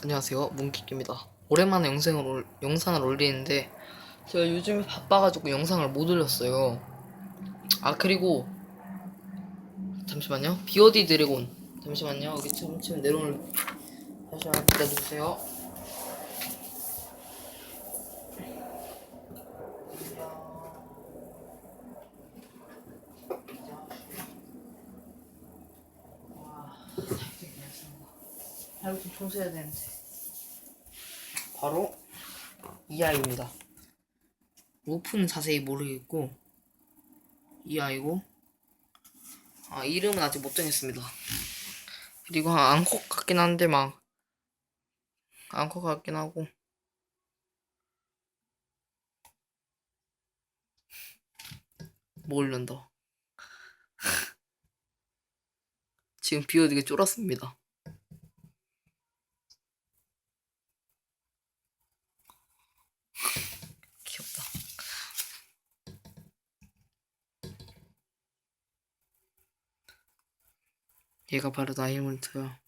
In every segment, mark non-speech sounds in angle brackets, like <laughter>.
안녕하세요. 문키키입니다. 오랜만에 영상을, 올, 영상을 올리는데 제가 요즘에 바빠가지고 영상을 못 올렸어요. 아 그리고 잠시만요. 비어디 드래곤. 잠시만요. 여기 지금 지금 내려오는 잠시만 기다려주세요 아이고 좀 청소해야 되는데. 바로 이 아이입니다. 루프는 자세히 모르겠고 이 아이고 아 이름은 아직 못 정했습니다. 그리고 한 앙컷 같긴 한데 막 앙컷 같긴 하고. 모르는다 <laughs> 지금 비어 되게 쫄았습니다 귀엽다. 얘가 바로 나이몬트야.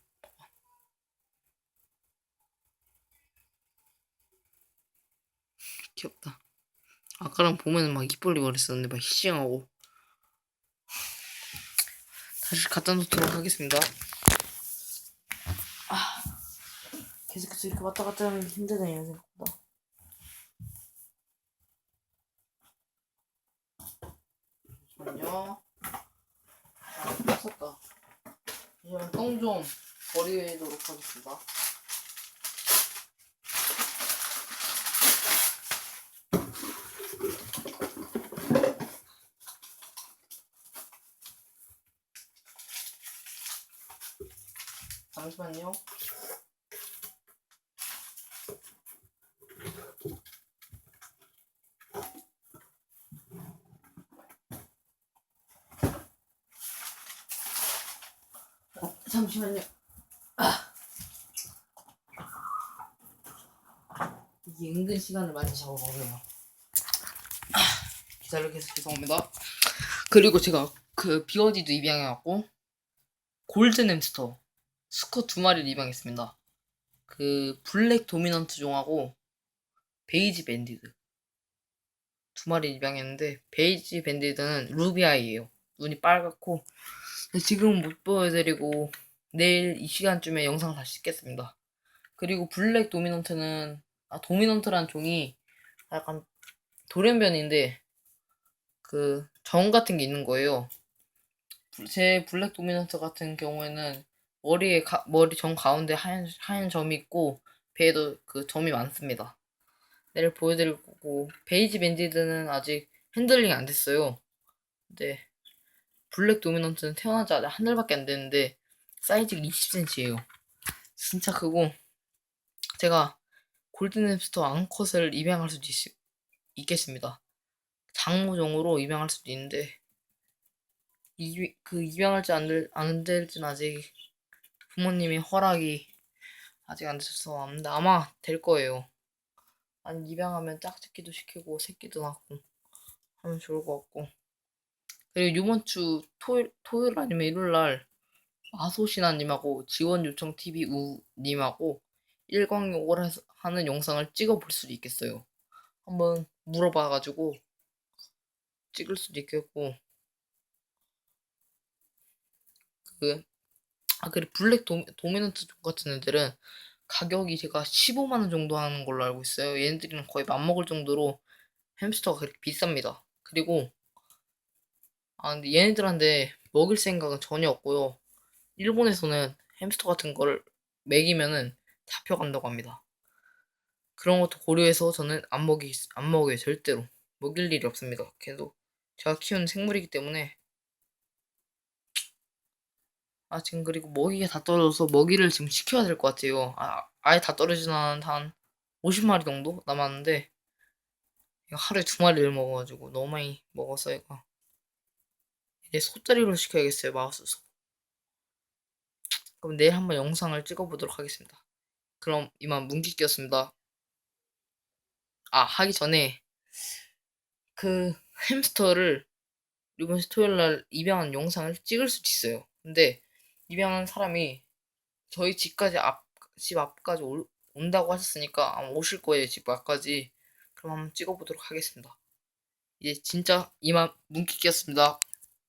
귀엽다. 아까랑 보면은 막입 벌리고 그랬었는데 막 희싱하고. 다시 갖다 놓도록 하겠습니다. 아, 계속해서 이렇게 왔다 갔다 하면 힘드네요, 생각보다. 잠시만요. 아, 썼다. 이제 똥좀 버리도록 하겠습니다. 잠시만요. 잠시만요. 아. 이게 은근 시간을 많이 잡아먹어요. 아, 기다려 계속 죄송합니다. 그리고 제가 그 비어디도 입양해갖고 골든 햄스터 스컷 두 마리를 입양했습니다. 그 블랙 도미넌트 종하고 베이지 밴디드 두 마리 입양했는데 베이지 밴디드는 루비아이예요. 눈이 빨갛고 지금 못 보여드리고 내일 이 시간쯤에 영상 다시 찍겠습니다. 그리고 블랙 도미넌트는 아 도미넌트란 종이 약간 돌연변인데 그 정 같은 게 있는 거예요. 제 블랙 도미넌트 같은 경우에는 머리에 가, 머리 정 가운데 하얀 하얀 점이 있고 배에도 그 점이 많습니다. 내일 보여드릴 거고 베이지 밴디드는 아직 핸들링 안 됐어요. 근데 블랙 도미넌트는 태어나자마자 한 달밖에 안 됐는데 사이즈가 20cm예요. 진짜 크고 제가 골든 햄스터 앙컷을 입양할 수도 있, 있겠습니다. 장모종으로 입양할 수도 있는데 이, 그 입양할지 안, 될, 안 될지는 아직 부모님의 허락이 아직 안안 돼. 아마 될 거예요. 아니 입양하면 짝짓기도 시키고 새끼도 낳고 하면 좋을 것 같고 그리고 이번 주 토요일, 토요일 아니면 일요일 날 마소신아님하고 지원 요청 TV 우님하고 일광욕을 하는 영상을 찍어볼 수도 있겠어요. 한번 물어봐가지고 찍을 수도 있겠고 그 아, 그리고 블랙 도, 도미넌트 족 같은 애들은 가격이 제가 15만원 정도 하는 걸로 알고 있어요. 얘네들이랑 거의 맞먹을 정도로 햄스터가 그렇게 비쌉니다. 그리고, 아, 근데 얘네들한테 먹일 생각은 전혀 없고요. 일본에서는 햄스터 같은 걸 먹이면은 잡혀간다고 합니다. 그런 것도 고려해서 저는 안 먹이, 안 먹여요, 절대로. 먹일 일이 없습니다. 걔도 제가 키우는 생물이기 때문에 아, 지금 그리고 먹이가 다 떨어져서 먹이를 지금 시켜야 될 것 같아요. 아, 아예 다 떨어지진 않았는데 한 50마리 정도 남았는데 이거 하루에 두 마리를 먹어가지고 너무 많이 먹었어 얘가. 이제 소짜리로 시켜야겠어요 마우스 소. 그럼 내일 한번 영상을 찍어보도록 하겠습니다. 그럼 이만 문기끼였습니다. 아 하기 전에 그 햄스터를 이번 주 토요일 날 입양한 영상을 찍을 수도 있어요. 근데 입양한 사람이 저희 집까지 앞 집 앞까지 올, 온다고 하셨으니까 아마 오실 거예요 집 앞까지 그럼 한번 찍어보도록 하겠습니다 이제 진짜 이만 문키키였습니다